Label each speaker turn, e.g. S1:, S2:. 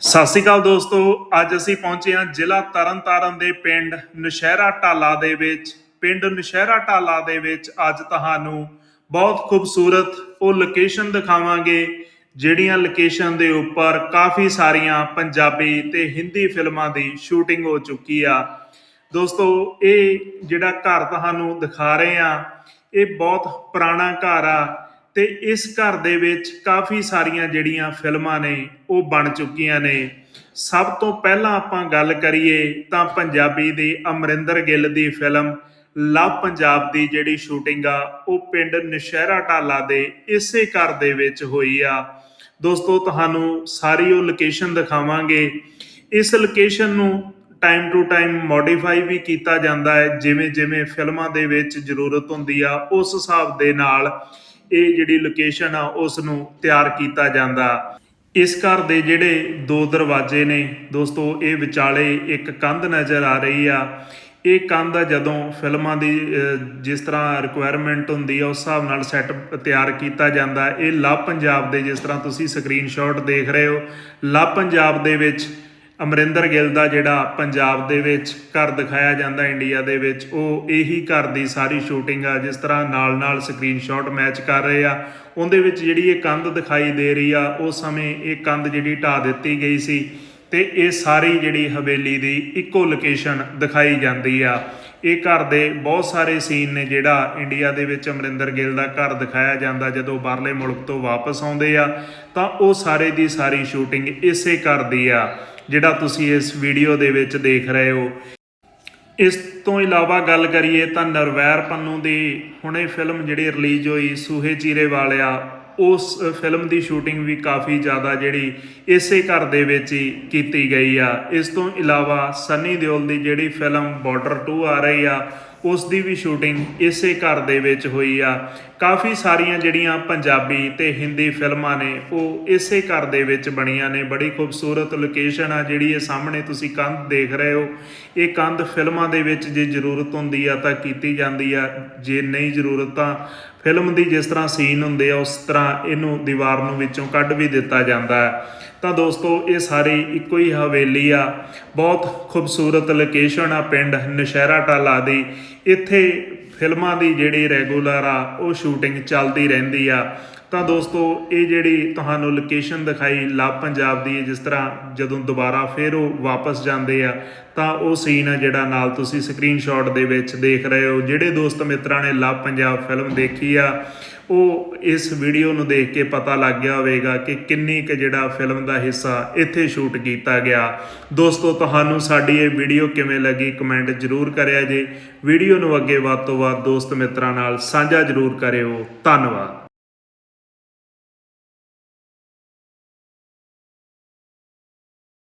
S1: ਸਤਿ ਸ਼੍ਰੀ ਅਕਾਲ ਦੋਸਤੋ, ਅੱਜ ਅਸੀਂ ਪਹੁੰਚੇ ਹਾਂ ਜ਼ਿਲ੍ਹਾ ਤਰਨਤਾਰਨ ਦੇ ਪਿੰਡ ਨਸ਼ਹਿਰਾ ਢਾਲਾ ਦੇ ਵਿੱਚ। ਪਿੰਡ ਨਸ਼ਹਿਰਾ ਢਾਲਾ ਦੇ ਵਿੱਚ ਅੱਜ ਤੁਹਾਨੂੰ ਬਹੁਤ ਖੂਬਸੂਰਤ ਉਹ ਲੋਕੇਸ਼ਨ ਦਿਖਾਵਾਂਗੇ, ਜਿਹੜੀਆਂ ਲੋਕੇਸ਼ਨ ਦੇ ਉੱਪਰ ਕਾਫੀ ਸਾਰੀਆਂ ਪੰਜਾਬੀ ਤੇ ਹਿੰਦੀ ਫਿਲਮਾਂ ਦੀ ਸ਼ੂਟਿੰਗ ਹੋ ਚੁੱਕੀ ਆ। ਦੋਸਤੋ, ਇਹ ਜਿਹੜਾ ਘਰ ਤੁਹਾਨੂੰ ਦਿਖਾ ਰਹੇ ਆ ਇਹ ਬਹੁਤ ਪੁਰਾਣਾ ਘਰ ਆ। ਤੇ ਇਸ ਘਰ ਦੇ ਵਿੱਚ ਕਾਫੀ ਸਾਰੀਆਂ ਜਿਹੜੀਆਂ ਫਿਲਮਾਂ ਨੇ, ਉਹ ਬਣ ਚੁੱਕੀਆਂ ਨੇ। ਸਭ ਤੋਂ ਪਹਿਲਾਂ ਆਪਾਂ ਗੱਲ ਕਰੀਏ ਤਾਂ ਪੰਜਾਬੀ ਦੀ ਅਮਰਿੰਦਰ ਗਿੱਲ ਦੀ ਫਿਲਮ ਲਵ ਪੰਜਾਬ ਦੀ ਜਿਹੜੀ ਸ਼ੂਟਿੰਗ ਆ, ਉਹ ਪਿੰਡ ਨਸ਼ਹਿਰਾ ਢਾਲਾ ਦੇ ਇਸੇ ਘਰ ਦੇ ਵਿੱਚ ਹੋਈ ਆ। ਦੋਸਤੋ, ਤੁਹਾਨੂੰ ਸਾਰੀ ਉਹ ਲੋਕੇਸ਼ਨ ਦਿਖਾਵਾਂਗੇ। ਇਸ ਲੋਕੇਸ਼ਨ ਨੂੰ ਟਾਈਮ ਟੂ ਟਾਈਮ ਮੋਡੀਫਾਈ ਵੀ ਕੀਤਾ ਜਾਂਦਾ ਹੈ। ਜਿਵੇਂ ਜਿਵੇਂ ਫਿਲਮਾਂ ਦੇ ਵਿੱਚ ਜ਼ਰੂਰਤ ਹੁੰਦੀ ਆ, ਉਸ ਹਿਸਾਬ ਦੇ ਨਾਲ ਇਹ ਜਿਹੜੀ ਲੋਕੇਸ਼ਨ ਆ ਉਸ ਨੂੰ ਤਿਆਰ ਕੀਤਾ ਜਾਂਦਾ। ਇਸ ਘਰ ਦੇ ਜਿਹੜੇ ਦੋ ਦਰਵਾਜ਼ੇ ਨੇ, ਦੋਸਤੋ, ਇਹ ਵਿਚਾਲੇ ਇੱਕ ਕੰਧ ਨਜ਼ਰ ਆ ਰਹੀ ਆ। ਇਹ ਕੰਧ ਆ ਜਦੋਂ ਫਿਲਮਾਂ ਦੀ ਜਿਸ ਤਰ੍ਹਾਂ ਰਿਕੁਆਇਰਮੈਂਟ ਹੁੰਦੀ ਆ, ਉਸ ਹਿਸਾਬ ਨਾਲ ਸੈੱਟ ਤਿਆਰ ਕੀਤਾ ਜਾਂਦਾ। ਇਹ ਲਵ ਪੰਜਾਬ ਦੇ, ਜਿਸ ਤਰ੍ਹਾਂ ਤੁਸੀਂ ਸਕਰੀਨਸ਼ਾਟ ਦੇਖ ਰਹੇ ਹੋ ਲਵ ਪੰਜਾਬ ਦੇ ਵਿੱਚ ਅਮਰਿੰਦਰ ਗਿੱਲ ਦਾ ਜਿਹੜਾ ਪੰਜਾਬ ਦੇ ਵਿੱਚ ਘਰ ਦਿਖਾਇਆ ਜਾਂਦਾ ਇੰਡੀਆ ਦੇ ਵਿੱਚ, ਉਹ ਇਹੀ ਘਰ ਦੀ ਸਾਰੀ ਸ਼ੂਟਿੰਗ ਆ, ਜਿਸ ਤਰ੍ਹਾਂ ਨਾਲ-ਨਾਲ ਸਕਰੀਨਸ਼ਾਟ ਮੈਚ ਕਰ ਰਹੇ ਆ। ਉਹਦੇ ਵਿੱਚ ਜਿਹੜੀ ਇਹ ਕੰਧ ਦਿਖਾਈ ਦੇ ਰਹੀ ਆ ਉਸ ਸਮੇਂ ਇਹ ਕੰਧ ਜਿਹੜੀ ਢਾਹ ਦਿੱਤੀ ਗਈ ਸੀ। ਤੇ ਇਹ ਸਾਰੀ ਜਿਹੜੀ ਹਵੇਲੀ ਦੀ ਇੱਕੋ ਲੋਕੇਸ਼ਨ ਦਿਖਾਈ ਜਾਂਦੀ ਆ। ਇਹ ਘਰ ਦੇ ਬਹੁਤ ਸਾਰੇ ਸੀਨ ਨੇ ਜਿਹੜਾ ਇੰਡੀਆ ਦੇ ਵਿੱਚ ਅਮਰਿੰਦਰ ਗਿੱਲ ਦਾ ਘਰ ਦਿਖਾਇਆ ਜਾਂਦਾ ਜਦੋਂ ਬਾਹਰਲੇ ਮੁਲਕ ਤੋਂ ਵਾਪਸ ਆਉਂਦੇ ਆ, ਤਾਂ ਉਹ ਸਾਰੇ ਦੀ ਸਾਰੀ ਸ਼ੂਟਿੰਗ ਇਸੇ ਘਰ ਦੀ ਆ, ਜਿਹੜਾ ਤੁਸੀਂ ਇਸ ਵੀਡੀਓ ਦੇ ਵਿੱਚ ਦੇਖ ਰਹੇ ਹੋ। ਇਸ ਤੋਂ ਇਲਾਵਾ ਗੱਲ ਕਰੀਏ ਤਾਂ ਨਰਵੈਰ ਪੰਨੂ ਦੀ, ਹੁਣੇ ਫਿਲਮ ਜਿਹੜੀ ਰਿਲੀਜ਼ ਹੋਈ, ਸੂਹੇ ਚੀਰੇ ਵਾਲਿਆ ਉਸ ਫਿਲਮ ਦੀ ਸ਼ੂਟਿੰਗ ਵੀ ਕਾਫੀ ਜ਼ਿਆਦਾ ਜਿਹੜੀ ਇਸੇ ਘਰ ਦੇ ਵਿੱਚ ਹੀ ਕੀਤੀ ਗਈ ਆ। ਇਸ ਤੋਂ ਇਲਾਵਾ ਸਨੀ ਦਿਓਲ ਦੀ ਜਿਹੜੀ ਫਿਲਮ ਬਾਰਡਰ 2 ਆ ਰਹੀ ਆ ਉਸ ਦੀ ਵੀ ਸ਼ੂਟਿੰਗ ਇਸੇ ਘਰ ਦੇ ਵਿੱਚ ਹੋਈ ਆ। ਕਾਫੀ ਸਾਰੀਆਂ ਜਿਹੜੀਆਂ ਪੰਜਾਬੀ ਤੇ ਹਿੰਦੀ ਫਿਲਮਾਂ ਨੇ, ਉਹ ਇਸੇ ਘਰ ਦੇ ਵਿੱਚ ਬਣੀਆਂ ਨੇ। ਬੜੀ ਖੂਬਸੂਰਤ ਲੋਕੇਸ਼ਨ ਆ ਜਿਹੜੀ ਇਹ ਸਾਹਮਣੇ ਤੁਸੀਂ ਕੰਧ ਦੇਖ ਰਹੇ ਹੋ। ਇਹ ਕੰਧ ਫਿਲਮਾਂ ਦੇ ਵਿੱਚ ਜੇ ਜ਼ਰੂਰਤ ਹੁੰਦੀ ਆ ਤਾਂ ਕੀਤੀ ਜਾਂਦੀ ਆ, ਜੇ ਨਹੀਂ ਜ਼ਰੂਰਤ ਤਾਂ ਫਿਲਮ ਦੀ ਜਿਸ ਤਰ੍ਹਾਂ ਸੀਨ ਹੁੰਦੇ ਆ, ਉਸ ਤਰ੍ਹਾਂ ਇਹਨੂੰ ਦੀਵਾਰ ਨੂੰ ਵਿੱਚੋਂ ਕੱਢ ਵੀ ਦਿੱਤਾ ਜਾਂਦਾ ਹੈ। ਤਾਂ ਦੋਸਤੋ, ਇਹ ਸਾਰੀ ਇੱਕੋ ਹੀ ਹਵੇਲੀ ਆ। ਬਹੁਤ ਖੂਬਸੂਰਤ ਲੋਕੇਸ਼ਨ ਆ ਪਿੰਡ ਨਸ਼ਹਿਰਾ ਟਾਲਾ ਦੀ। ਇੱਥੇ ਫਿਲਮਾਂ ਦੀ ਜਿਹੜੀ ਰੈਗੂਲਰ ਆ, ਉਹ ਸ਼ੂਟਿੰਗ ਚੱਲਦੀ ਰਹਿੰਦੀ ਆ। ਤਾਂ ਦੋਸਤੋ, ਇਹ ਜਿਹੜੀ ਤੁਹਾਨੂੰ ਲੋਕੇਸ਼ਨ ਦਿਖਾਈ ਲਵ ਪੰਜਾਬ ਦੀ, ਜਿਸ ਤਰ੍ਹਾਂ ਜਦੋਂ ਦੁਬਾਰਾ ਫੇਰ ਉਹ ਵਾਪਸ ਜਾਂਦੇ ਆ, ਤਾਂ ਉਹ ਸੀਨ ਆ ਜਿਹੜਾ ਨਾਲ ਤੁਸੀਂ ਸਕਰੀਨਸ਼ਾਟ ਦੇ ਵਿੱਚ ਦੇਖ ਰਹੇ ਹੋ, ਜਿਹੜੇ ਦੋਸਤ ਮਿੱਤਰਾਂ ਨੇ ਲਵ ਪੰਜਾਬ ਫਿਲਮ ਦੇਖੀ ਆ, ਉਹ ਇਸ ਵੀਡੀਓ ਨੂੰ ਦੇਖ ਕੇ ਪਤਾ ਲੱਗ ਗਿਆ ਹੋਵੇਗਾ ਕਿ ਕਿੰਨੀ ਕੁ ਜਿਹੜਾ ਫਿਲਮ ਦਾ ਹਿੱਸਾ ਇੱਥੇ ਸ਼ੂਟ ਕੀਤਾ ਗਿਆ। ਦੋਸਤੋ, ਤੁਹਾਨੂੰ ਸਾਡੀ ਇਹ ਵੀਡੀਓ ਕਿਵੇਂ ਲੱਗੀ ਕਮੈਂਟ ਜ਼ਰੂਰ ਕਰਿਆ ਜੇ। ਵੀਡੀਓ ਨੂੰ ਅੱਗੇ ਵੱਧ ਤੋਂ ਵੱਧ ਦੋਸਤ ਮਿੱਤਰਾਂ ਨਾਲ ਸਾਂਝਾ ਜ਼ਰੂਰ ਕਰਿਓ। ਧੰਨਵਾਦ।